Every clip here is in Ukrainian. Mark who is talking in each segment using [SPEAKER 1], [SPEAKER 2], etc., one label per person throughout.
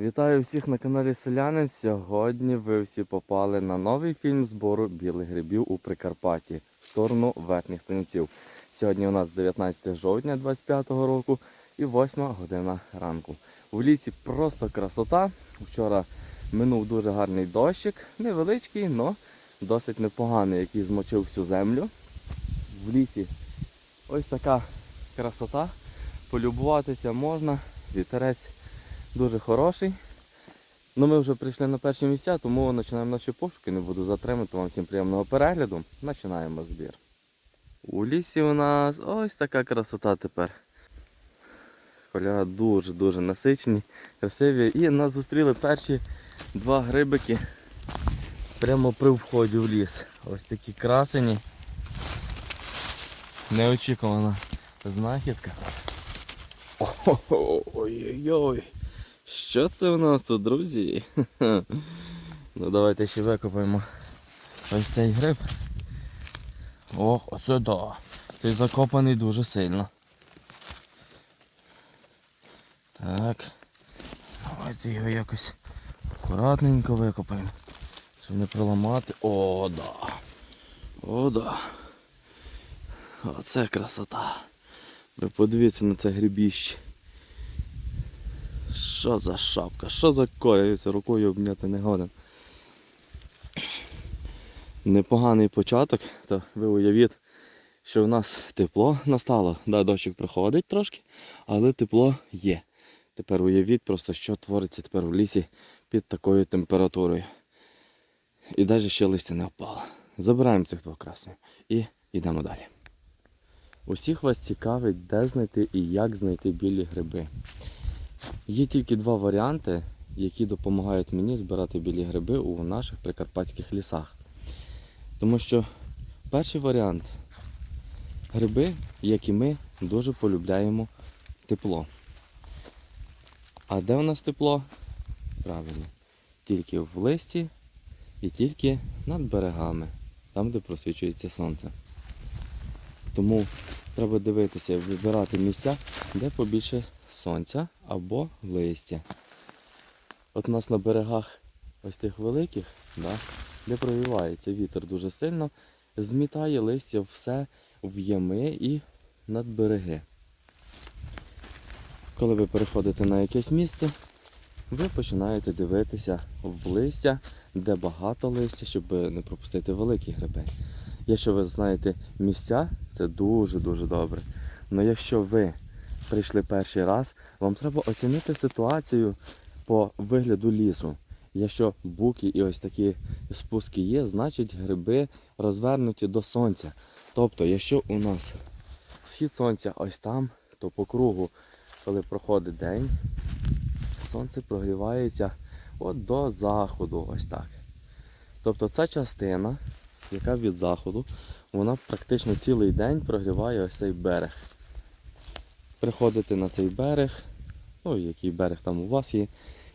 [SPEAKER 1] Вітаю всіх на каналі Селянин. Сьогодні ви всі попали на новий фільм збору білих грибів у Прикарпатті в сторону верхніх станців. Сьогодні у нас 19 жовтня 25 року і 8 година ранку. У лісі просто красота. Вчора минув дуже гарний дощик, невеличкий, але досить непоганий, який змочив всю землю. В лісі ось така красота. Полюбуватися можна, вітерець дуже хороший. Ну, ми вже прийшли на перші місця, тому починаємо наші пошуки. Не буду затримати вам всім приємного перегляду. Починаємо збір. У лісі у нас ось така красота тепер. Кольори дуже-дуже насичені, красиві. І нас зустріли перші два грибики прямо при вході в ліс. Ось такі красені. Неочікувана знахідка. Ой-ой-ой. Що це у нас тут, друзі? Ну давайте ще викопаємо ось цей гриб. Ох, оце да. Ти закопаний дуже сильно. Так. Давайте його якось акуратненько викопаємо. Щоб не проламати. О, да. О, да. Оце красота. Ви подивіться на це грибіще. Що за шапка? Що за коя? Рукою обняти не годен. Непоганий початок, то ви уявіть, що в нас тепло настало. Да, дощик приходить трошки, але тепло є. Тепер уявіть просто, що твориться тепер в лісі під такою температурою. І навіть ще листя не впало. Забираємо цих двох красень і йдемо далі. Усіх вас цікавить, де знайти і як знайти білі гриби. Є тільки два варіанти, які допомагають мені збирати білі гриби у наших прикарпатських лісах. Тому що перший варіант гриби, як і ми, дуже полюбляємо тепло. А де у нас тепло? Правильно, тільки в листі і тільки над берегами, там, де просвічується сонце. Тому треба дивитися, вибирати місця, де побільше сонця або листя. От у нас на берегах ось тих великих, да, де провівається вітер дуже сильно, змітає листя все в ями і над береги. Коли ви переходите на якесь місце, ви починаєте дивитися в листя, де багато листя, щоб не пропустити великі гриби. Якщо ви знаєте місця, це дуже-дуже добре. Але якщо ви прийшли перший раз, вам треба оцінити ситуацію по вигляду лісу. Якщо буки і ось такі спуски є, значить гриби розвернуті до сонця. Тобто, якщо у нас схід сонця ось там, то по кругу, коли проходить день, сонце прогрівається от до заходу, ось так. Тобто ця частина, яка від заходу, вона практично цілий день прогріває ось цей берег. Приходите на цей берег, ну який берег там у вас є,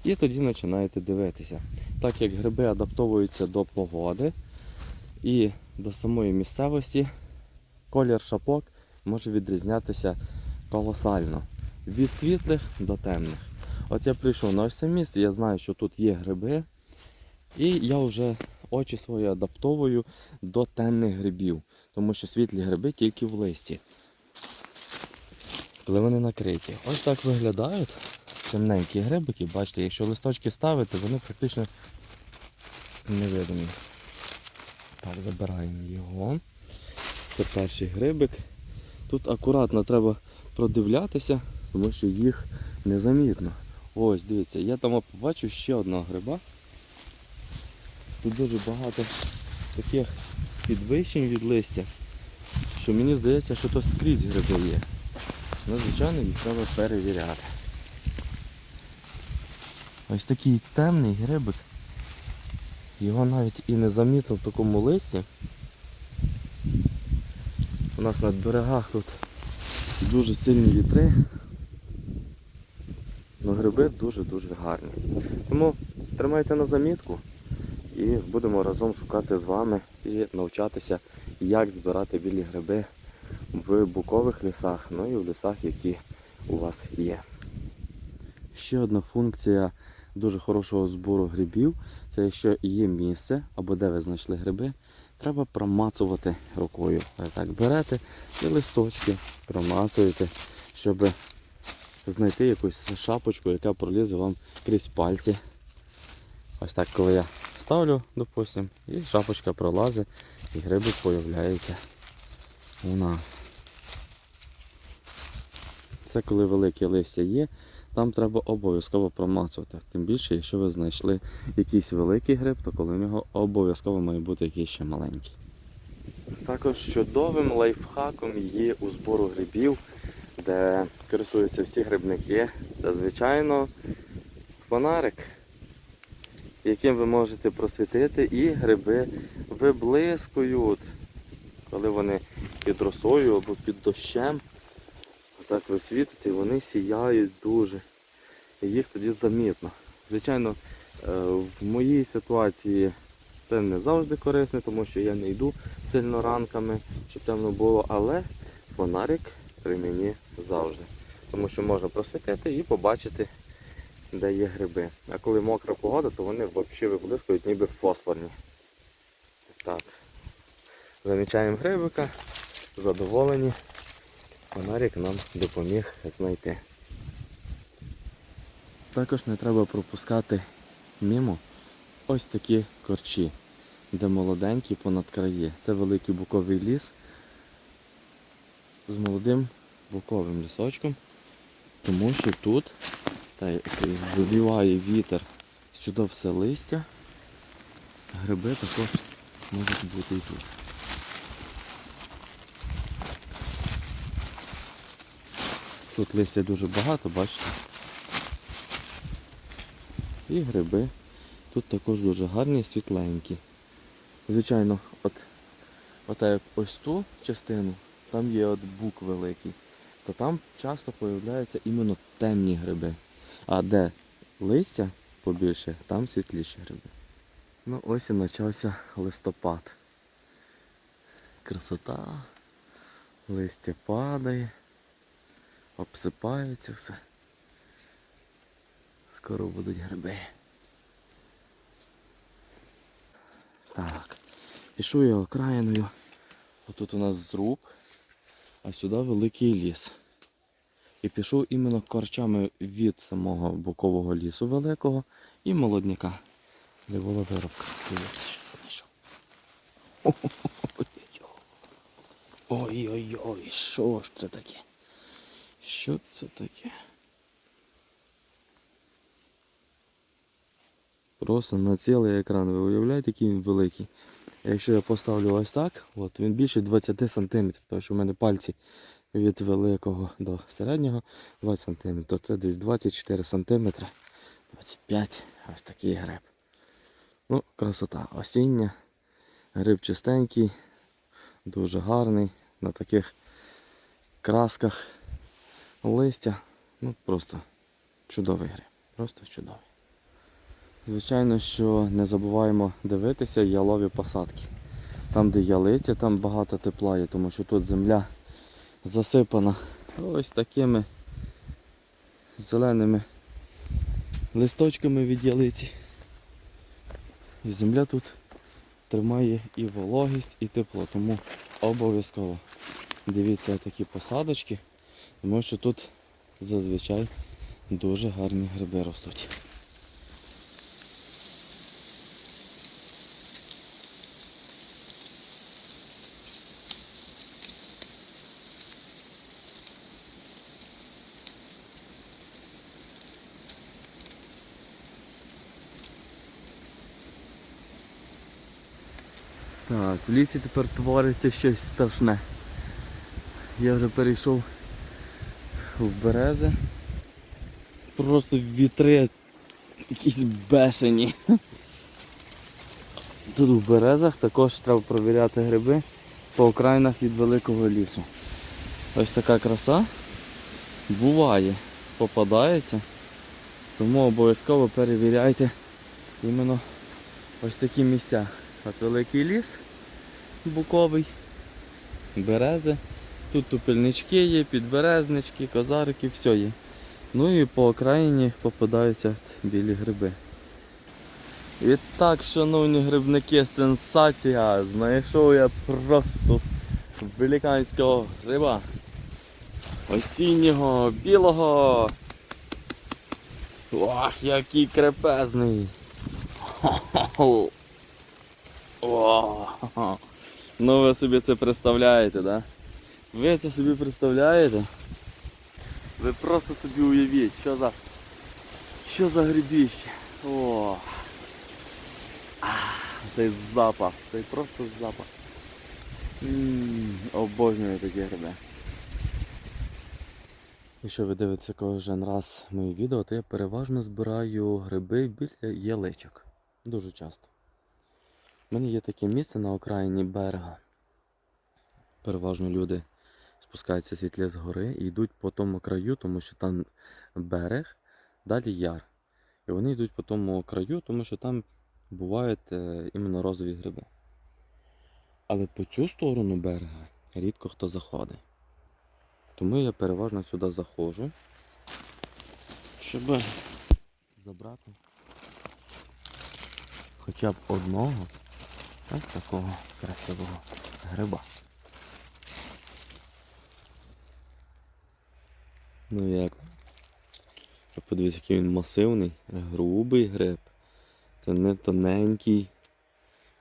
[SPEAKER 1] і тоді починаєте дивитися. Так як гриби адаптовуються до погоди і до самої місцевості, колір шапок може відрізнятися колосально. Від світлих до темних. От я прийшов на ось це місце, я знаю, що тут є гриби, і я вже очі свої адаптовую до темних грибів, тому що світлі гриби тільки в листі коли вони накриті. Ось так виглядають темненькі грибики. Бачите, якщо листочки ставити, вони практично невидимі. Так, забираємо його. Це перший грибик. Тут акуратно треба продивлятися, тому що їх незамітно. Ось, дивіться, я там побачив ще одного гриба. Тут дуже багато таких підвищень від листя, що мені здається, що то скрізь гриби є. Ну, звичайно, їх треба перевіряти. Ось такий темний грибик. Його навіть і не замітив в такому листі. У нас на берегах тут дуже сильні вітри. Но гриби дуже-дуже гарні. Тому тримайте на замітку і будемо разом шукати з вами і навчатися, як збирати білі гриби в букових лісах, ну і в лісах, які у вас є. Ще одна функція дуже хорошого збору грибів, це якщо є місце або де ви знайшли гриби, треба промацувати рукою. Так берете і листочки промацуєте, щоб знайти якусь шапочку, яка пролізе вам крізь пальці. Ось так, коли я ставлю, допустим, і шапочка пролазить, і грибик появляється у нас. Це коли велике листя є, там треба обов'язково промацувати. Тим більше, якщо ви знайшли якийсь великий гриб, то коли в нього обов'язково має бути якийсь ще маленький. Також чудовим лайфхаком є у збору грибів, де користуються всі грибники. Це, звичайно, фонарик, яким ви можете просвітити і гриби виблискують, коли вони під росою або під дощем. Так ви світите, вони сіяють дуже. І їх тоді замітно. Звичайно, е, в моїй ситуації це не завжди корисне, тому що я не йду сильно ранками, щоб темно було, але фонарик при мені завжди. Тому що можна просвітити і побачити, де є гриби. А коли мокра погода, то вони взагалі виблискують ніби фосфорні. Так. Замічаємо грибика, задоволені. Фонарик нам допоміг знайти. Також не треба пропускати мимо ось такі корчі, де молоденькі понад краї. Це великий буковий ліс з молодим буковим лісочком, тому що тут та, як звіває вітер сюди все листя, гриби також можуть бути і тут. Тут листя дуже багато, бачите. І гриби тут також дуже гарні, світленькі. Звичайно, от, от ось ту частину, там є от бук великий, то там часто появляються іменно темні гриби. А де листя побільше, там світліші гриби. Ну ось і почався листопад. Красота, листя падає обсипається все. Скоро будуть гриби. Так. Пішов я окраїною. Отут у нас зруб, а сюди великий ліс. І пішов іменно корчами від самого бокового лісу великого і молодняка. Де була виробка. Дивіться, що знайшов. Ой-ой-ой, що ж це таке? Що це таке? Просто на цілий екран. Ви уявляєте, який він великий. Якщо я поставлю ось так, от, він більше 20 см, тому що в мене пальці від великого до середнього 20 см, то це десь 24 см, 25 ось такий гриб. Ну, красота. Осіння. Гриб чистенький, дуже гарний, на таких красках листя. Ну просто чудовий гриб. Просто чудовий. Звичайно, що не забуваємо дивитися ялові посадки. Там, де ялиця, там багато тепла є, тому що тут земля засипана ось такими зеленими листочками від ялиці. І земля тут тримає і вологість, і тепло, тому обов'язково дивіться такі посадочки. Тому що тут зазвичай дуже гарні гриби ростуть. Так, в лісі тепер твориться щось страшне. Я вже перейшов в берези. Просто вітри якісь бешені. Тут в березах також треба провіряти гриби по окраїнах від великого лісу. Ось така краса буває, попадається. Тому обов'язково перевіряйте іменно ось такі місця. От великий ліс буковий, берези. Тут тупельнички є, підберезнички, козарики, все є. Ну і по окраїні попадаються білі гриби. І так, шановні грибники, сенсація! Знайшов я просто великанського гриба. Осіннього, білого. Ох, який крепезний. Хо-хо-хо. О, ну ви собі це представляєте, да? Ви це собі представляєте? Ви просто собі уявіть, що за. Що за грибіще. О. А, цей запах, цей просто запах. М, Обожнюю такі гриби. Якщо ви дивитеся кожен раз мої відео, то я переважно збираю гриби біля яличок. Дуже часто. У мене є таке місце на окраїні берега. Переважно люди спускаються світлі з гори і йдуть по тому краю, тому що там берег, далі яр. І вони йдуть по тому краю, тому що там бувають е, іменно розові гриби. Але по цю сторону берега рідко хто заходить. Тому я переважно сюди заходжу, щоб забрати хоча б одного ось такого красивого гриба. Ну як? Ви Подивіться, який він масивний, грубий гриб. Це не тоненький,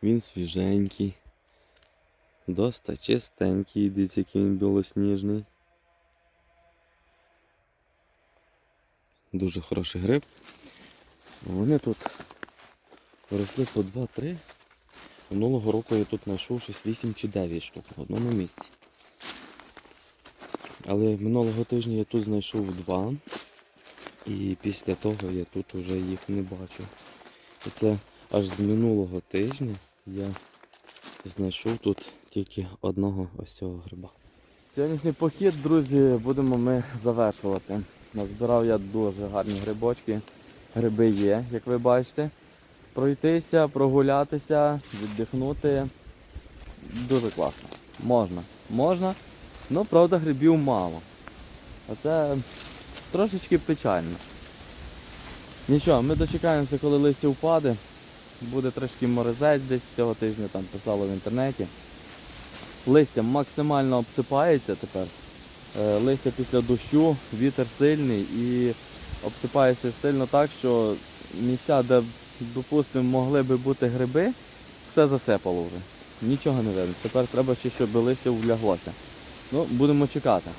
[SPEAKER 1] він свіженький. Доста чистенький, дивіться, який він білосніжний. Дуже хороший гриб. Вони тут росли по 2-3. Минулого року я тут знайшов щось 8 чи 9 штук в одному місці. Але минулого тижня я тут знайшов два. І після того я тут вже їх не бачу. І це аж з минулого тижня я знайшов тут тільки одного ось цього гриба. Сьогоднішній похід, друзі, будемо ми завершувати. Назбирав я дуже гарні грибочки. Гриби є, як ви бачите. Пройтися, прогулятися, віддихнути. Дуже класно. Можна. Можна. Ну, правда, грибів мало. А це трошечки печально. Нічого, ми дочекаємося, коли листя впаде. Буде трошки морозець десь цього тижня, там писало в інтернеті. Листя максимально обсипається тепер. Е, Листя після дощу, вітер сильний і обсипається сильно так, що місця, де, допустимо, могли би бути гриби, все засипало вже. Нічого не видно. Тепер треба ще, щоб листя вляглося. Ну, будемо чекати.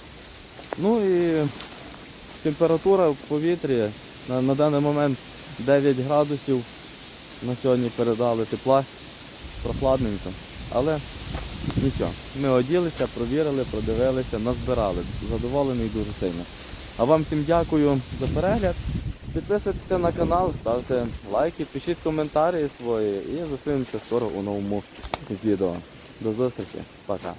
[SPEAKER 1] Ну і температура в повітрі на, на даний момент 9 градусів. На сьогодні передали тепла, прохладненько. Але нічого. Ми оділися, провірили, продивилися, назбирали. Задоволений дуже сильно. А вам всім дякую за перегляд. Підписуйтеся на канал, ставте лайки, пишіть коментарі свої і зустрінемося скоро у новому відео. До зустрічі. Пока.